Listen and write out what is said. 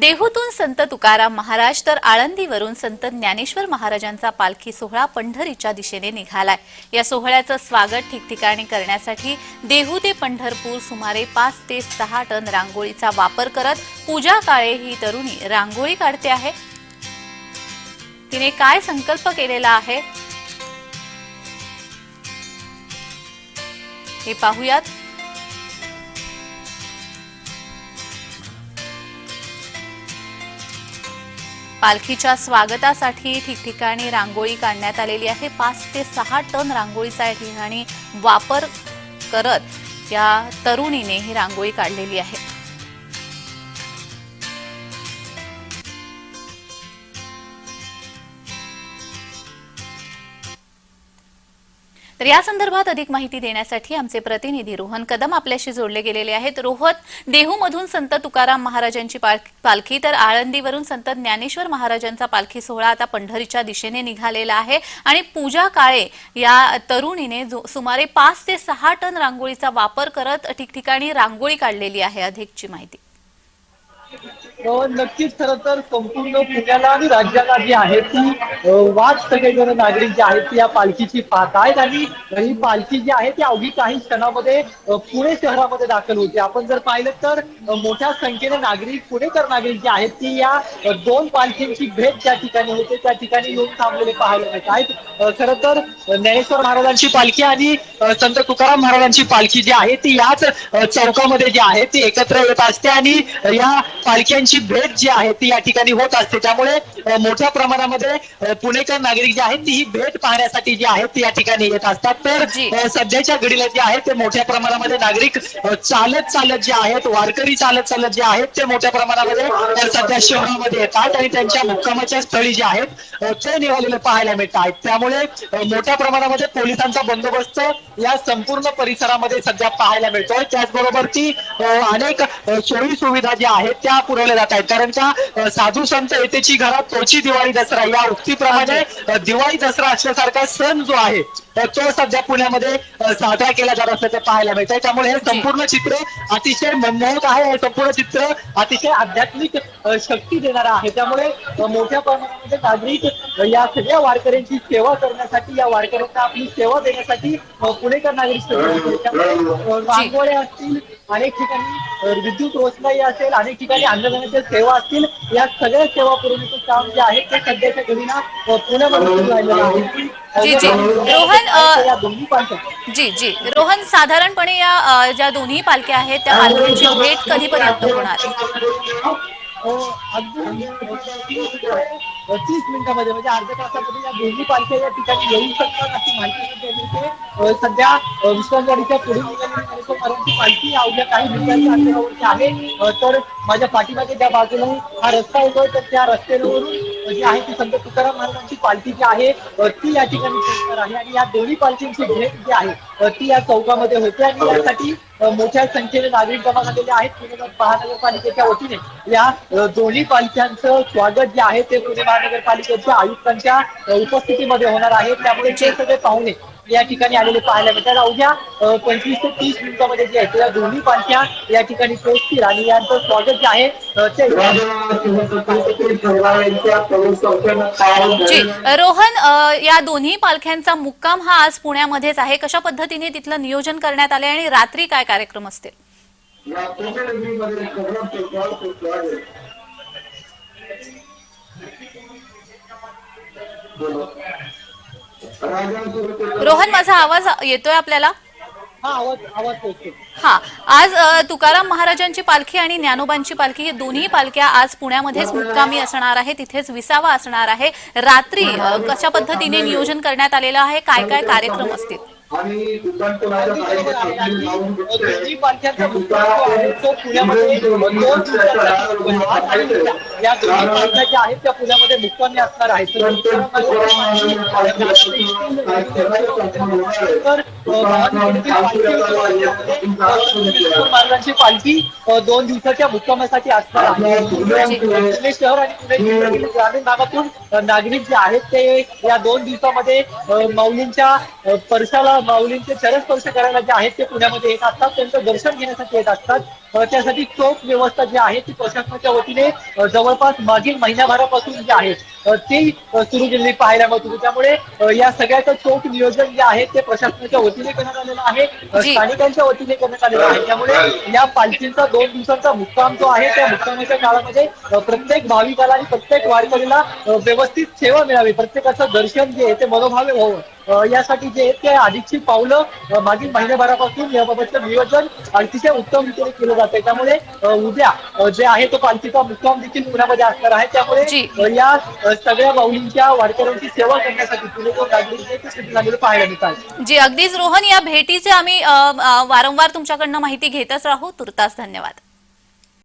देहूतून संत तुकाराम महाराज तर आळंदीवरून संत ज्ञानेश्वर महाराजांचा पालखी सोहळा पंढरीच्या दिशेने निघालाय. या सोहळ्याचं स्वागत ठिकठिकाणी करण्यासाठी देहू ते पंढरपूर सुमारे पाच ते सहा टन रांगोळीचा वापर करत पूजा काळे ही तरुणी रांगोळी काढते आहे. तिने काय संकल्प केलेला आहे? हे पाहूयात. पालखीच्या स्वागतासाठी ठिकठिकाणी रांगोळी काढण्यात आलेली आहे. पाच ते सहा टन रांगोळीचा या ठिकाणी वापर करत या तरुणीने ही रांगोळी काढलेली आहे. तर या संदर्भात अधिक माहिती देण्यासाठी आमचे प्रतिनिधी रोहन कदम आपल्याशी जोडले गेलेले आहेत. रोहन देहूमधून संत तुकाराम महाराजांची पाल- पालखी तर आळंदीवरून संत ज्ञानेश्वर महाराजांचा पालखी सोहळा आता पंढरीच्या दिशेने निघालेला आहे. आणि पूजा काळे या तरुणीने जो- सुमारे पाच ते सहा टन रांगोळीचा वापर करत ठिकठिकाणी रांगोळी काढलेली आहे. अधिकची माहिती. नक्कीच खर तर संपूर्ण पुण्याला आणि राज्याला जी आहे ती अ, वाट सगळेजण नागरिक जे आहेत ती या पालखीची पाहत आहेत आणि ही पालखी जी आहे ती अवघी काही क्षणामध्ये पुणे शहरामध्ये दाखल होते. आपण जर पाहिलं तर मोठ्या संख्येने नागरिक पुणेकर नागरिक जे आहेत ती या दोन पालखींची भेट त्या ठिकाणी होते. त्या ठिकाणी येऊन थांबलेले पाहायला मिळत आहेत खरं तर ज्ञानेश्वर महाराजांची पालखी आणि संत तुकाराम महाराजांची पालखी जी आहे ती याच चौकामध्ये जी आहे ती एकत्र येत असते आणि या पालख्यांची भेट जी आहे ती या ठिकाणी होत असते. त्यामुळे मोठ्या प्रमाणामध्ये पुणेकर नागरिक जे आहेत ती ही भेट पाहण्यासाठी जी आहे ती या ठिकाणी येत असतात. तर सध्याच्या घडीला जे आहे ते मोठ्या प्रमाणामध्ये नागरिक चालत चालत जे आहेत वारकरी चालत चालत जे आहेत ते मोठ्या प्रमाणामध्ये सध्या शहरामध्ये येतात आणि त्यांच्या मुक्कामाच्या स्थळी जे आहेत ते निघालेले पाहायला मिळत आहेत त्यामुळे मोठ्या प्रमाणामध्ये पोलिसांचा बंदोबस्त या संपूर्ण परिसरामध्ये सध्या पाहायला मिळतोय. त्याचबरोबर ती अनेक सोयी सुविधा ज्या आहेत त्या पुरवल्या जात आहेत. कारण का साधू संत येतेची घरात तोची दिवाळी दसरा या उक्तीप्रमाणे दिवाळी दसरा असल्यासारखा सण जो आहे तो सध्या पुण्यामध्ये साजरा केला जात असल्याचं पाहायला मिळतंय. त्यामुळे हे संपूर्ण चित्र अतिशय मनमोहक आहे. हे संपूर्ण चित्र अतिशय आध्यात्मिक शक्ती देणारं आहे. त्यामुळे मोठ्या प्रमाणामध्ये नागरिक या सगळ्या वारकऱ्यांची सेवा करण्यासाठी या वारकऱ्यांना आपली सेवा देण्यासाठी पुणेकर नागरिक रांगोळ्या असतील अनेक ठिकाणी विद्युत रोषणाई असेल अनेक ठिकाणी अन्नदानाच्या सेवा असतील या सगळ्या सेवा पुरवण्याचं काम जे आहे ते सध्याच्या घडीला पुण्यामध्ये सुरू राहिलेलं आहे. जी, जी. रोहन, जी जी. रोहन साधारणपणे या ज्या दोन्ही पालख्या आहेत त्या पालख्यांची भेट कधीपर्यंत होणार? अगदी तीस मिनिटामध्ये म्हणजे अर्ध्या तासामध्ये या दोन्ही पालख्या या ठिकाणी येऊ शकतात अशी माहिती सध्या सध्या विश्वासवाडीच्या पुढे निघालेली पालखी अवघ्या काही मिनिटांच्या अंतरावरती आहे. तर माझ्या पाठीमागे ज्या बाजूला हा रस्ता येतोय तर त्या रस्त्यावरून जी आहे ती संत तुकाराम महाराजांची पालखी जी आहे ती या ठिकाणी पोहोचणार आहे आणि या दोन्ही पालखींची भेट जी आहे ती या चौकामध्ये होते आणि यासाठी मोठ्या संख्येने नागरिक जमा झालेले आहेत. पुणे महानगरपालिकेच्या वतीने या दोन्ही पालख्यांचं स्वागत जे आहे ते पुणे महानगरपालिकेच्या आयुक्तांच्या उपस्थितीमध्ये होणार आहे. त्यामुळे ते सगळे पाहुणे या ठिकाणी आलेले पाहायला मिळतात. अवघ्या पंचवीस ते तीस मिनिटामध्ये जे आहे ते या दोन्ही पालख्या या ठिकाणी पोहोचतील आणि यांचं स्वागत जे आहे जी रोहन या दोन्ही पालख्यांचा मुक्काम हा आज पुण्यामध्येच आहे. कशा पद्धतीने तिथलं नियोजन करण्यात आले आणि रात्री काय कार्यक्रम असतील? रोहन माझा आवाज येतोय आपल्याला? हा आवाज आवाज पोहोचतो हा आज तुकाराम महाराजांची पालखी आणि ज्ञानोबांची पालखी हे दोन्ही पालख्या आज पुण्यामध्येच मुक्कामी असणार आहे तिथेच विसावा असणार आहे. रात्री कशा पद्धतीने नियोजन करण्यात आलेलं आहे? काय काय कार्यक्रम असतील? आणि पालख्यांचा आहे तो पुण्यामध्ये दोन या दोन्ही पालख्या ज्या आहेत त्या पुण्यामध्ये मुक्कामी असणार आहेत महाराजांची पालखी दोन दिवसाच्या मुक्कामासाठी असणार आहे पुणे शहर आणि पुणे जिल्ह्यातील ग्रामीण भागातून नागरिक जे आहेत ते या दोन दिवसामध्ये माऊलींच्या अ, स्पर्शाला माऊलींचे चरण स्पर्श करायला जे आहेत ते पुण्यामध्ये येत असतात. त्यांचं दर्शन घेण्यासाठी येत असतात. त्यासाठी चोख व्यवस्था जी आहे ती प्रशासनाच्या वतीने जवळपास मागील महिन्याभरापासून जी आहे ती सुरू केलेली पाहायला मिळत. होती त्यामुळे या सगळ्याचं चोख नियोजन जे आहे ते प्रशासनाच्या वतीने करण्यात आलेलं आहे. स्थानिकांच्या वतीने करण्यात आलेलं आहे. त्यामुळे या पालखीचा दोन दिवसांचा मुक्काम जो आहे त्या मुक्कामाच्या काळामध्ये प्रत्येक भाविकाला आणि प्रत्येक वारकरीला व्यवस्थित सेवा मिळावी. प्रत्येकाचं दर्शन जे आहे ते मनोभावे व्हावं. यासाठी जे आहे ते आधीची पावलं मागील महिन्याभरापासून याबाबतचं नियोजन अतिशय उत्तम रीतीने केलं जात. आहे त्यामुळे उद्या जे आहे तो पालखीचा मुक्काम देखील पुण्यामध्ये असणार आहे. त्यामुळे या सगळ्या माऊलींच्या वारकऱ्यांची सेवा करण्यासाठी पुणेकर नागरिक लागलेलं पाहायला मिळतात. जी अगदीच रोहन या भेटीचे आम्ही वारंवार तुमच्याकडनं माहिती घेतच राहू. तुर्तास धन्यवाद.